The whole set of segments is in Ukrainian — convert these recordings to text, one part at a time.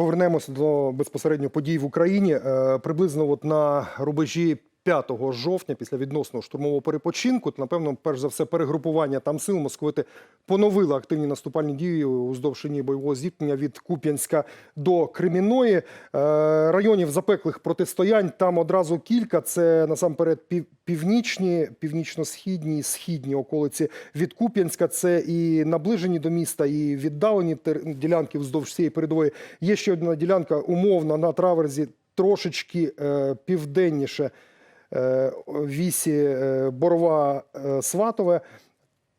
Повернемося до безпосередньо подій в Україні. Е, Приблизно от на рубежі 5 жовтня, після відносного штурмового перепочинку, то, напевно, перш за все, перегрупування там сил московити поновили активні наступальні дії уздовж лінії бойового зіткнення від Куп'янська до Кремінної. Е, Районів запеклих протистоянь там одразу кілька. Це насамперед пів- північні, північно-східні східні околиці від Куп'янська. Це і наближені до міста, і віддалені тер- ділянки вздовж цієї передової. Є ще одна ділянка умовна на траверзі, трошечки е, південніше вісі е, Борова е, Сватове.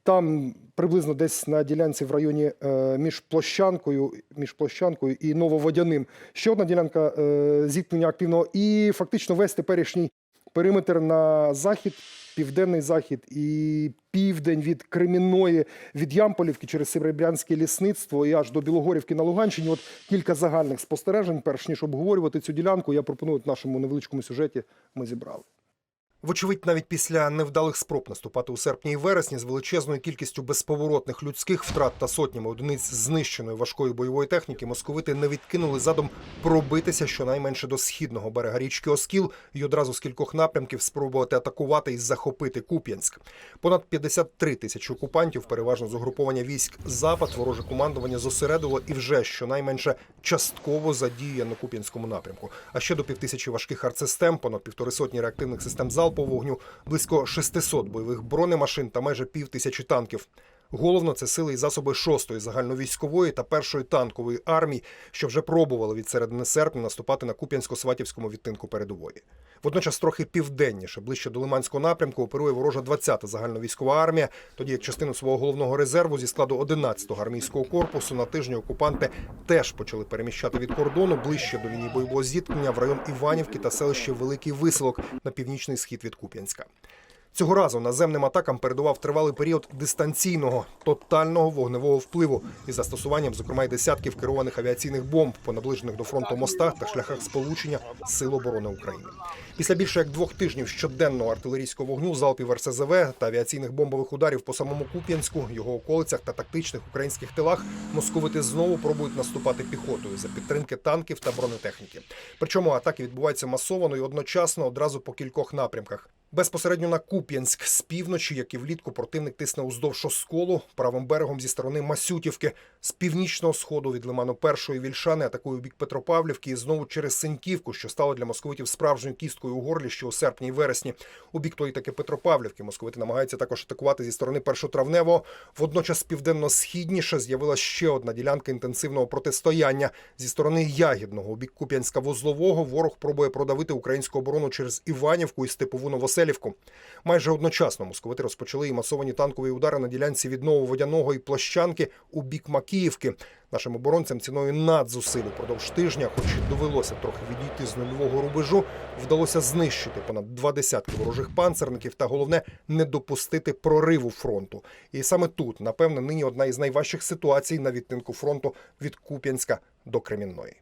Там приблизно десь на ділянці в районі е, між площанкою, між площанкою і Нововодяним. Ще одна ділянка е, зіткнення активного. І фактично весь теперішній периметр на захід, південний захід і південь від Кремінної, від Ямполівки через Серебрянське лісництво і аж до Білогорівки на Луганщині. От кілька загальних спостережень. Перш ніж обговорювати цю ділянку, я пропоную в нашому невеличкому сюжеті. Ми зібрали. Вочевидь, навіть після невдалих спроб наступати у серпні і вересні з величезною кількістю безповоротних людських втрат та сотнями одиниць знищеної важкої бойової техніки, московити не відкинули задум пробитися щонайменше до східного берега річки Оскіл і одразу з кількох напрямків спробувати атакувати і захопити Куп'янськ. Понад 53 тисячі окупантів, переважно з угруповання військ Запад, вороже командування зосередило і вже щонайменше частково задіює на Куп'янському напрямку. А ще до півтисячі важких артсистем, понад півтори сотні реактивних систем залпового вогню, близько 600 бойових бронемашин та майже пів тисячі танків. Головно, це сили і засоби 6-ї загальновійськової та першої танкової армії, що вже пробували від середини серпня наступати на Куп'янсько-Сватівському відтинку передової. Водночас трохи південніше, ближче до Лиманського напрямку, оперує ворожа 20-та загальновійськова армія, тоді як частину свого головного резерву зі складу 11-го армійського корпусу на тижні окупанти теж почали переміщати від кордону ближче до лінії бойового зіткнення в район Іванівки та селище Великий Виселок на північний схід від Куп'янська. Цього разу наземним атакам передував тривалий період дистанційного тотального вогневого впливу із застосуванням, зокрема, й десятків керованих авіаційних бомб по наближених до фронту мостах та шляхах сполучення Сил оборони України. Після більше як двох тижнів щоденного артилерійського вогню, залпів РСЗВ та авіаційних бомбових ударів по самому Куп'янську, його околицях та тактичних українських тилах, московити знову пробують наступати піхотою за підтримки танків та бронетехніки. Причому атаки відбуваються масовано і одночасно одразу по кількох напрямках. Безпосередньо на Куп'янськ з півночі, як і влітку, противник тисне уздовж осколу правим берегом зі сторони Масютівки, з північного сходу від лиману першої вільшани атакує у бік Петропавлівки і знову через Синьківку, що стало для московитів справжньою кісткою у горлі ще у серпні і вересні. У бік тої таки Петропавлівки московити намагаються також атакувати зі сторони першотравневого. Водночас південно-східніше з'явилася ще одна ділянка інтенсивного протистояння зі сторони Ягідного. У бік Куп'янська вузлового ворог пробує продавити українську оборону через Іванівку і Степову Новоселівку. Майже одночасно московити розпочали і масовані танкові удари на ділянці від Нововодяного і Площанки у бік Макіївки. Нашим оборонцям ціною надзусиль упродовж тижня, хоч і довелося трохи відійти з нульового рубежу, вдалося знищити понад два десятки ворожих панцерників та головне не допустити прориву фронту. І саме тут, напевне, нині одна із найважчих ситуацій на відтинку фронту від Куп'янська до Кремінної.